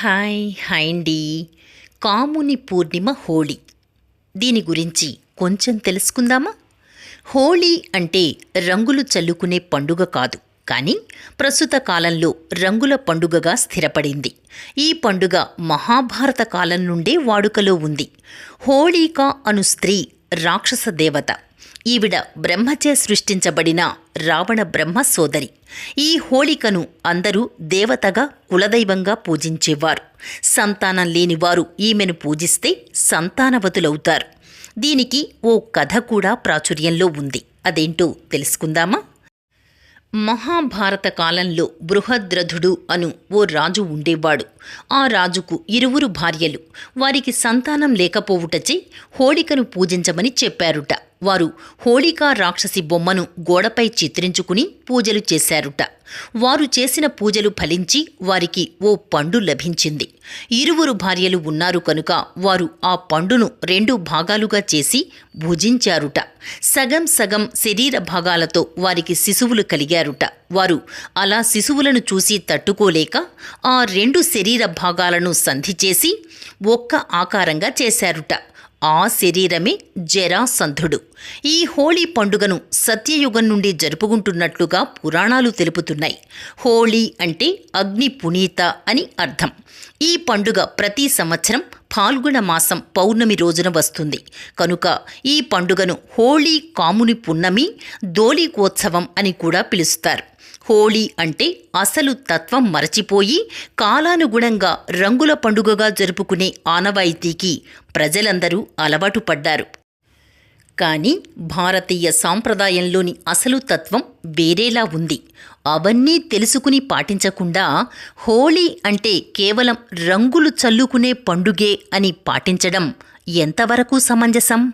Hi hi అండి. కాముని పూర్ణిమ హోళీ. దీని గురించి కొంచెం తెలుసుకుందామా? హోళీ అంటే రంగులు చల్లుకునే పండుగ కాదు కానీ ప్రస్తుత కాలంలో రంగుల పండుగగా స్థిరపడింది. ఈ పండుగ మహాభారత కాలం నుండే వాడుకలో ఉంది. హోళీకా అను స్త్రీ రాక్షస దేవత. ఈవిడ బ్రహ్మచే సృష్టించబడిన రావణ బ్రహ్మ సోదరి. ఈ హోళికను అందరూ దేవతగా కులదైవంగా పూజించేవారు. సంతానం లేనివారు ఈమెను పూజిస్తే సంతానవతులవుతారు. దీనికి ఓ కథ కూడా ప్రాచుర్యంలో ఉంది. అదేంటో తెలుసుకుందామా? మహాభారత కాలంలో బృహద్రథుడు అను ఓ రాజు ఉండేవాడు. ఆ రాజుకు ఇరువురు భార్యలు. వారికి సంతానం లేకపోవుటచే హోళికను పూజించమని చెప్పారుట. వారు హోళికా రాక్షసి బొమ్మను గోడపై చిత్రించుకుని పూజలు చేశారుట. వారు చేసిన పూజలు ఫలించి వారికి ఓ పండు లభించింది. ఇరువురు భార్యలు ఉన్నారు కనుక వారు ఆ పండును రెండు భాగాలుగా చేసి భుజించారుట. సగం సగం శరీర భాగాలతో వారికి శిశువులు కలిగారుట. వారు అలా శిశువులను చూసి తట్టుకోలేక ఆ రెండు శరీర భాగాలను సంధి చేసి ఒక్క ఆకారంగా చేశారుట. ఆ శరీరమే జరాసంధుడు. ఈ హోళీ పండుగను సత్యయుగం నుండి జరుపుకుంటున్నట్లుగా పురాణాలు తెలుపుతున్నాయి. హోళీ అంటే అగ్ని పునీత అని అర్థం. ఈ పండుగ ప్రతి సంవత్సరం ఫాల్గుణ మాసం పౌర్ణమి రోజున వస్తుంది. కనుక ఈ పండుగను హోళీ కాముని పున్నమి దోళీకోత్సవం అని కూడా పిలుస్తారు. హోళీ అంటే అసలు తత్వం మరచిపోయి కాలానుగుణంగా రంగుల పండుగగా జరుపుకునే ఆనవాయితీకి ప్రజలందరూ అలవాటు పడ్డారు. కానీ భారతీయ సాంప్రదాయంలోని అసలు తత్వం వేరేలా ఉంది. అవన్నీ తెలుసుకుని పాటించకుండా హోళీ అంటే కేవలం రంగులు చల్లుకునే పండుగే అని పాటించడం ఎంతవరకు సమంజసం?